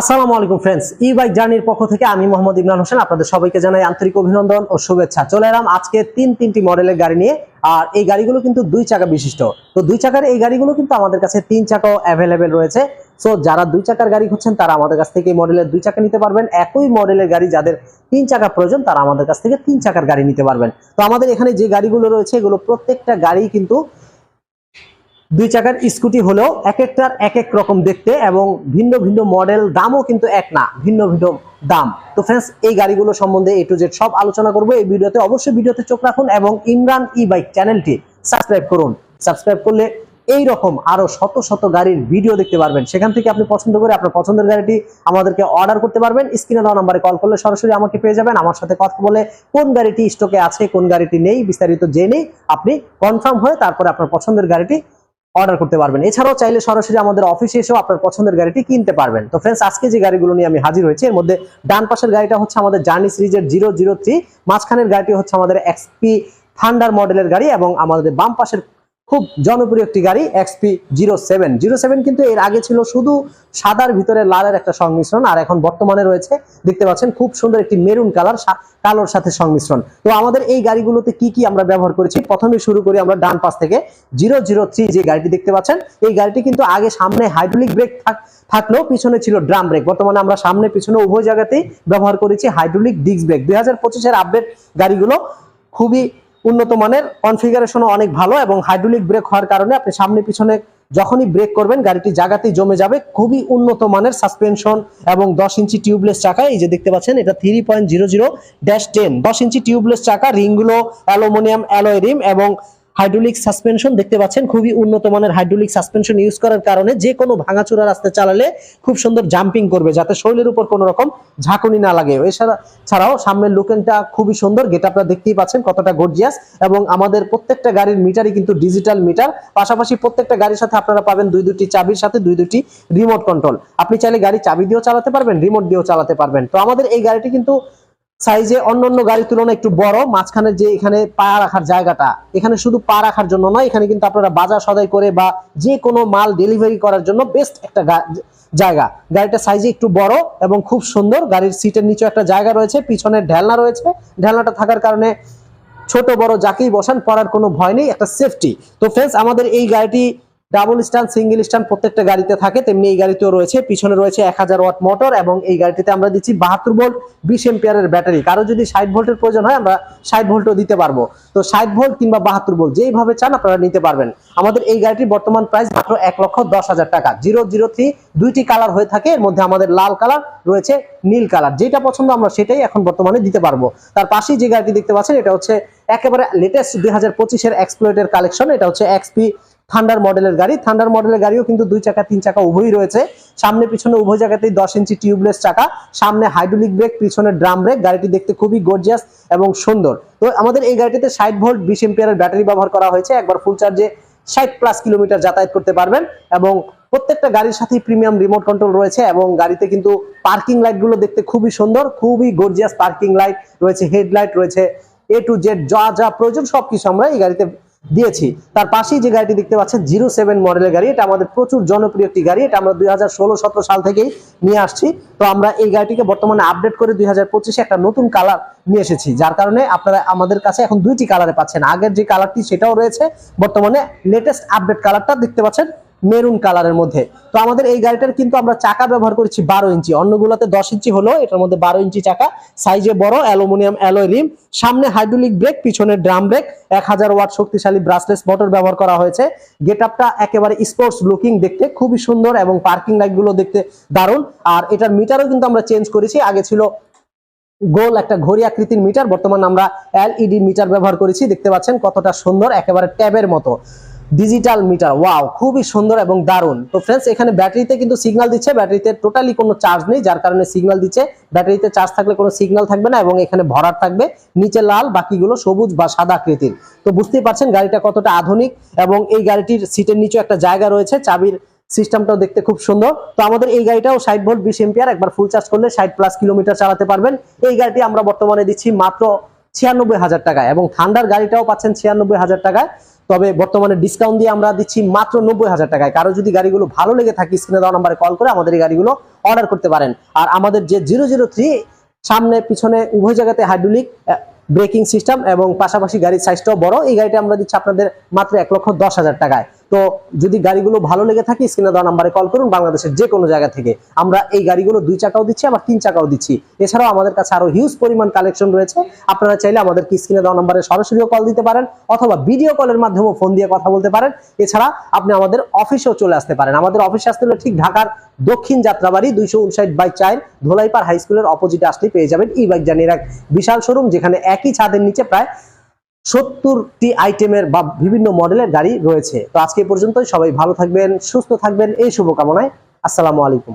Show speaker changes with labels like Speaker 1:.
Speaker 1: আসসালামু আলাইকুম ফ্রেন্ডস ই বাইক জার্নির পক্ষ থেকে আমি মোহাম্মদ ইমরান হোসেন আপনাদের সবাইকে জানাই আন্তরিক অভিনন্দন ও শুভেচ্ছা। চলে এলাম আজকে তিন তিনটি মডেলের গাড়ি নিয়ে, আর এই গাড়িগুলো কিন্তু দুই চাকা বিশিষ্ট। তো দুই চাকার এই গাড়িগুলো কিন্তু আমাদের কাছে তিন চাকাও অ্যাভেলেবেল রয়েছে। সো যারা দুই চাকার গাড়ি খুঁজছেন, তারা আমাদের কাছ থেকে এই মডেলের দুই চাকা নিতে পারবেন। একই মডেলের গাড়ি যাদের তিন চাকা প্রয়োজন, তারা আমাদের কাছ থেকে তিন চাকার গাড়ি নিতে পারবেন। তো আমাদের এখানে যে গাড়িগুলো রয়েছে, এগুলো প্রত্যেকটা গাড়ি কিন্তু দুই চাকার স্কুটি হলেও এক একটার এক এক রকম দেখতে এবং ভিন্ন ভিন্ন মডেল দামও কিন্তু এক না, ভিন্ন ভিন্ন দাম। তো ফ্রেন্ডস এই গাড়িগুলো সম্বন্ধে এ টু জেড সব আলোচনা করব। এই ভিডিওতে অবশ্যই ভিডিওতে চোখ রাখুন এবং ইমরান ই বাইক চ্যানেলটি সাবস্ক্রাইব করুন। সাবস্ক্রাইব করলে এই রকম আরও শত শত গাড়ির ভিডিও দেখতে পারবেন। সেখান থেকে আপনি পছন্দ করে আপনার পছন্দের গাড়িটি আমাদেরকে অর্ডার করতে পারবেন। স্ক্রিনে দেওয়া নাম্বারে কল করলে সরাসরি আমাকে পেয়ে যাবেন। আমার সাথে কথা বলে কোন গাড়িটি স্টকে আছে, কোন গাড়িটি নেই, বিস্তারিত জেনেই আপনি কনফার্ম হয়ে তারপরে আপনার পছন্দের গাড়িটি অর্ডার করতে পারবেন। এছাড়াও চাইলে সরাসরি আমাদের অফিসে এসেও আপনার পছন্দের গাড়িটি কিনতে পারবেন। তো ফ্রেন্ডস আজকে যে গাড়িগুলো নিয়ে আমি হাজির হয়েছি, এর মধ্যে ডান পাশের গাড়িটা হচ্ছে আমাদের জার্নি সিরিজের জিরো জিরো থ্রি মাঝখানের গাড়িটি হচ্ছে আমাদের এক্সপি থান্ডার মডেলের গাড়ি এবং আমাদের বাম পাশের খুব জনপ্রিয় একটি গাড়ি XP zero seven zero seven কিন্তু এর আগে ছিল শুধু সাদার ভিতরে লালের একটা সংমিশ্রণ, আর এখন বর্তমানে রয়েছে, দেখতে পাচ্ছেন, খুব সুন্দর একটি মেরুন কালার কালোর সাথে সংমিশ্রণ। তো আমাদের এই গাড়িগুলোতে কি কি আমরা ব্যবহার করেছি? প্রথমে শুরু করি আমরা ডান পাশ থেকে। জিরো জিরো থ্রি যে গাড়িটি দেখতে পাচ্ছেন, এই গাড়িটি কিন্তু আগে সামনে হাইড্রোলিক ব্রেক থাকলেও পিছনে ছিল ড্রাম ব্রেক বর্তমানে আমরা সামনে পিছনে উভয় জায়গাতেই ব্যবহার করেছি হাইড্রোলিক ডিস্ক ব্রেক দুই হাজার পঁচিশের আপডেট গাড়িগুলো খুবই উন্নত মানের কনফিগারেশনও অনেক ভালো এবং হাইড্রোলিক ব্রেক হওয়ার কারণে আপনি সামনে পিছনে যখনই ব্রেক করবেন, গাড়িটি জায়গাতেই জমে যাবে। খুবই উন্নত মানের সাসপেনশন এবং দশ ইঞ্চি টিউবলেস চাকা, এই যে দেখতে পাচ্ছেন, এটা three point zero zero dash ten দশ ইঞ্চি টিউবলেস চাকা রিংগুলো অ্যালুমিনিয়াম অ্যালয় রিম এবং হাইড্রোলিক সাসপেনশন দেখতে পাচ্ছেন, খুবই উন্নত মানের হাইড্রোলিক সাসপেনশন ইউজ করার কারণে যে কোনো ভাঙাচোরা রাস্তায় চালালে খুব সুন্দর জাম্পিং করবে, যাতে শরীরের উপর কোনো রকম ঝাঁকুনি না লাগে। এছাড়া ছাড়াও সামনের লুকেনটা খুবই সুন্দর গেট আপনারা দেখতেই পাচ্ছেন কতটা গর্জিয়াস এবং আমাদের প্রত্যেকটা গাড়ির মিটারই কিন্তু ডিজিটাল মিটার পাশাপাশি প্রত্যেকটা গাড়ির সাথে আপনারা পাবেন দুই দুটি চাবির সাথে দুই দুটি রিমোট কন্ট্রোল আপনি চাইলে গাড়ি চাবি দিয়েও চালাতে পারবেন রিমোট দিয়েও চালাতে পারবেন। তো আমাদের এই গাড়িটি কিন্তু সাইজে অন্যান্য গাড়ির তুলনায় একটু বড়, মাঝখানে যে এখানে পা রাখার জায়গাটা, এখানে শুধু পা রাখার জন্য নয়, এখানে কিন্তু আপনারা বাজার সদাই করে বা যে কোনো মাল ডেলিভারি করার জন্য বেস্ট একটা জায়গা। গাড়িটা সাইজে একটু বড় এবং খুব সুন্দর, গাড়ির সিটের নিচে একটা জায়গা রয়েছে পিছনে ঢেলনা রয়েছে। ঢেলনাটা থাকার কারণে ছোট, বড় যাকেই বসান পড়ার কোনো ভয় নেই, একটা সেফটি তো ফ্রেন্ডস আমাদের এই গাড়িটি ডাবল স্ট্যান্ড, সিঙ্গেল স্ট্যান্ড প্রত্যেকটা গাড়িতে থাকে। তেমনি এই গাড়িতেও রয়েছে। পিছনে রয়েছে এক হাজার ওয়াট মোটর এবং এই গাড়িটিতে আমরা দিচ্ছি বাহাত্তর ভোল্ট, বিশ এম্পিয়ারের ব্যাটারি। কারও যদি ষাট ভোল্টের প্রয়োজন হয়, আমরা ষাট ভোল্টও দিতে পারব। তো ষাট ভোল্ট কিংবা বাহাত্তর ভোল্ট, যেইভাবে চান আপনারা নিতে পারবেন। আমাদের এই গাড়িটির বর্তমান প্রাইস মাত্র এক লক্ষ দশ হাজার টাকা। জিরো জিরো থ্রি, দুইটি কালার হয়ে থাকে। এর মধ্যে আমাদের লাল কালার, রয়েছে নীল কালার। যেটা পছন্দ আমরা সেটাই এখন বর্তমানে দিতে পারব। তার পাশেই যে গাড়িটি দেখতে পাচ্ছেন, এটা হচ্ছে একেবারে লেটেস্ট দুই হাজার পঁচিশের এক্সপ্লোয়েটের কালেকশন এটা হচ্ছে এক্সপি থান্ডার মডেলের গাড়ি। থান্ডার মডেলের গাড়িও কিন্তু দুই চাকা, তিন চাকা উভয়ই রয়েছে। সামনে, পিছনে উভয় জায়গাতেই দশ ইঞ্চি টিউবলেস চাকা। সামনে হাইড্রোলিক ব্রেক পিছনে ড্রাম ব্রেক গাড়িটি দেখতে খুবই গর্জিয়াস এবং সুন্দর। তো আমাদের এই গাড়িটিতে ষাট ভোল্ট বিশ এম্পিয়ারের ব্যাটারি ব্যবহার করা হয়েছে। একবার ফুল চার্জে ষাট প্লাস কিলোমিটার যাতায়াত করতে পারবেন এবং প্রত্যেকটা গাড়ির সাথেই প্রিমিয়াম রিমোট কন্ট্রোল রয়েছে এবং গাড়িতে কিন্তু পার্কিং লাইটগুলো দেখতে খুবই সুন্দর, খুবই গর্জিয়াস পার্কিং লাইট রয়েছে হেডলাইট রয়েছে এ টু জেড যা যা প্রয়োজন সবকিছু আমরা এই গাড়িতে দিয়েছি। তার পাশেই যে গাড়িটি দেখতে পাচ্ছেন, জিরো সেভেন মডেলের গাড়ি, এটা আমাদের প্রচুর জনপ্রিয় একটি গাড়ি, এটা আমরা দুই হাজার ষোলো, সতেরো সাল থেকেই নিয়ে আসছি। তো আমরা এই গাড়িটিকে বর্তমানে আপডেট করে দুই হাজার পঁচিশে একটা নতুন কালার নিয়ে এসেছি, যার কারণে আপনারা আমাদের কাছে এখন দুইটি কালারে পাচ্ছেন। আগের যে কালারটি সেটাও রয়েছে, বর্তমানে লেটেস্ট আপডেট কালারটা দেখতে পাচ্ছেন মেরুন কালারের মধ্যে। তো আমাদের এই গাড়িটার কিন্তু আমরা চাকা ব্যবহার করেছি বারো ইঞ্চি। অন্যগুলোতে দশ ইঞ্চি হলো এটার মধ্যে বারো ইঞ্চি চাকা। সাইজে বড়, অ্যালুমিনিয়াম অ্যালয় রিম। সামনে হাইড্রোলিক ব্রেক, পিছনে ড্রাম ব্রেক। এক হাজার ওয়াট শক্তিশালী ব্রাসলেস মোটর ব্যবহার করা হয়েছে। গেট আপটা একেবারে স্পোর্টস লুকিং দেখতে খুবই সুন্দর এবং পার্কিং লাইটগুলো দেখতে দারুণ। আর এটার মিটারও কিন্তু আমরা চেঞ্জ করেছি। আগে ছিল গোল একটা ঘড়ি আকৃতির মিটার। বর্তমানে আমরা এলইডি মিটার ব্যবহার করেছি। দেখতে পাচ্ছেন কতটা সুন্দর, একেবারে ট্যাবের মতো। ডিজিটাল মিটার ওয়াও খুবই সুন্দর এবং দারুণ। তো ফ্রেন্ডস এখানে ব্যাটারিতে কিন্তু সিগন্যাল দিচ্ছে, ব্যাটারিতে টোটালি কোনো চার্জ নেই, যার কারণে সিগন্যাল দিচ্ছে। ব্যাটারিতে চার্জ থাকলে কোনো সিগন্যাল থাকবে না এবং এখানে ভরাট থাকবে, নিচে লাল, বাকিগুলো সবুজ বা সাদা আকৃতির। তো বুঝতেই পারছেন গাড়িটা কতটা আধুনিক এবং এই গাড়িটির সিটের নিচে একটা জায়গা রয়েছে, চাবির সিস্টেমটাও দেখতে খুব সুন্দর। তো আমাদের এই গাড়িটাও ষাট ভোল্ট বিশ এম্পিয়ার একবার ফুল চার্জ করলে ষাট প্লাস কিলোমিটার চালাতে পারবেন। এই গাড়িটি আমরা বর্তমানে দিচ্ছি মাত্র ছিয়ানব্বই হাজার টাকায় এবং থান্ডার গাড়িটাও পাচ্ছেন ছিয়ানব্বই হাজার টাকায়। তবে বর্তমানে ডিসকাউন্ট দিয়ে আমরা দিচ্ছি মাত্র নব্বই হাজার টাকায়। কারও যদি গাড়িগুলো ভালো লেগে থাকে স্ক্রিনে দেওয়া নাম্বারে কল করে আমাদের এই গাড়িগুলো অর্ডার করতে পারেন। আর আমাদের যে জিরো জিরো থ্রি সামনে, পিছনে, উভয় জায়গাতে হাইড্রোলিক ব্রেকিং সিস্টেম এবং পাশাপাশি গাড়ির সাইজটাও বড়। এই গাড়িটা আমরা দিচ্ছি আপনাদের মাত্র এক লক্ষ দশ হাজার টাকায়। তো যদি গাড়িগুলো ভালো লেগে থাকে, স্ক্রিনে দেওয়া নাম্বারে কল করুন। বাংলাদেশের যে কোনো জায়গা থেকে আমরা এই গাড়িগুলো দুই চাকাও দিচ্ছি, আবার তিন চাকাও দিচ্ছি। এছাড়াও আমাদের কাছে আরও হিউজ পরিমাণ কালেকশন রয়েছে। আপনারা চাইলে আমাদের স্ক্রিনে দেওয়া নাম্বারে সরাসরিও কল দিতে পারেন, অথবা ভিডিও কলের মাধ্যমেও ফোন দিয়ে কথা বলতে পারেন। এছাড়া আপনি আমাদের অফিসেও চলে আসতে পারেন। আমাদের অফিসে আসতে হলে ঠিক ঢাকার দক্ষিণ যাত্রাবাড়ি দুইশো উনষাট বাই চার ধোলাইপাড় হাই স্কুলের অপোজিটে আসলে পেয়ে যাবেন ই বাইক জানির এক বিশাল শোরুম যেখানে একই ছাদের নিচে প্রায় সত্তরটি আইটেমের বা বিভিন্ন মডেলের গাড়ি রয়েছে। তো আজকে পর্যন্ত সবাই ভালো থাকবেন, সুস্থ থাকবেন। এই শুভকামনায় আসসালামু আলাইকুম।